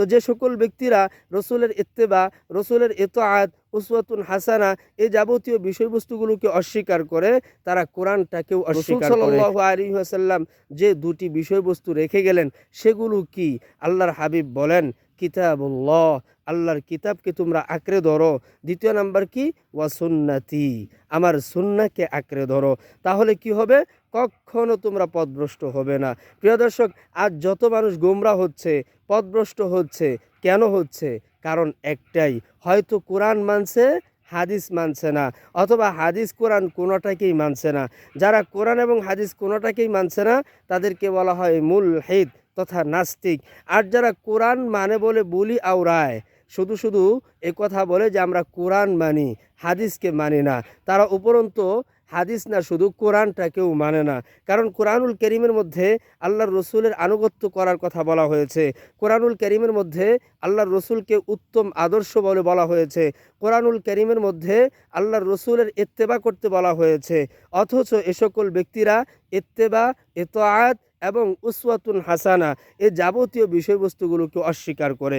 তো যে সকল ব্যক্তিরা রসুলের ইত্তেবা রসুলের এতআত উসওয়াতুন হাসানা এ যাবতীয় বিষয়বস্তুগুলোকে অস্বীকার করে তারা কোরআনটাকেও অস্বীকার করে। আলী আসাল্লাম যে দুটি বিষয়বস্তু রেখে গেলেন সেগুলো কি? আল্লাহর হাবিব বলেন কিতাবুল্লাহ, আল্লাহর কিতাবকে তোমরা আঁকড়ে ধরো। দ্বিতীয় নাম্বার কি? ওয়া সুন্নাতি, আমার সুন্নাকে আঁকড়ে ধরো। তাহলে কি হবে? কখনো তোমরা পদভ্রষ্ট হবে না। প্রিয় দর্শক, আজ যত মানুষ গোমরা হচ্ছে, পদভ্রষ্ট হচ্ছে, কেন হচ্ছে? কারণ একটাই, হয়তো কোরআন মানছে, হাদিস মানছে না। অথবা হাদিস, কোরআন কোনোটাকেই মানছে না। যারা কোরআন এবং হাদিস কোনোটাকেই মানছে না, তাদেরকে বলা হয় মূল হেদ তথা নাস্তিক। আর যারা কোরআন মানে বলে বলি আওরায়, শুধু শুধু এ কথা বলে যে আমরা কোরআন মানি, হাদিসকে মানি না। তারা উপরন্ত হাদিস না, শুধু কোরআনটাকেও মানে না। কারণ কোরআনুল করিমের মধ্যে আল্লাহর রসুলের আনুগত্য করার কথা বলা হয়েছে। কোরআনুল করিমের মধ্যে আল্লাহর রসুলকে উত্তম আদর্শ বলে বলা হয়েছে। কোরআনুল করিমের মধ্যে আল্লাহর রসুলের এত্তেবা করতে বলা হয়েছে। অথচ এ সকল ব্যক্তিরা ইত্তেবা এতআত এবং উসওয়াতুন হাসানা এ যাবতীয় বিষয়বস্তুগুলোকে অস্বীকার করে।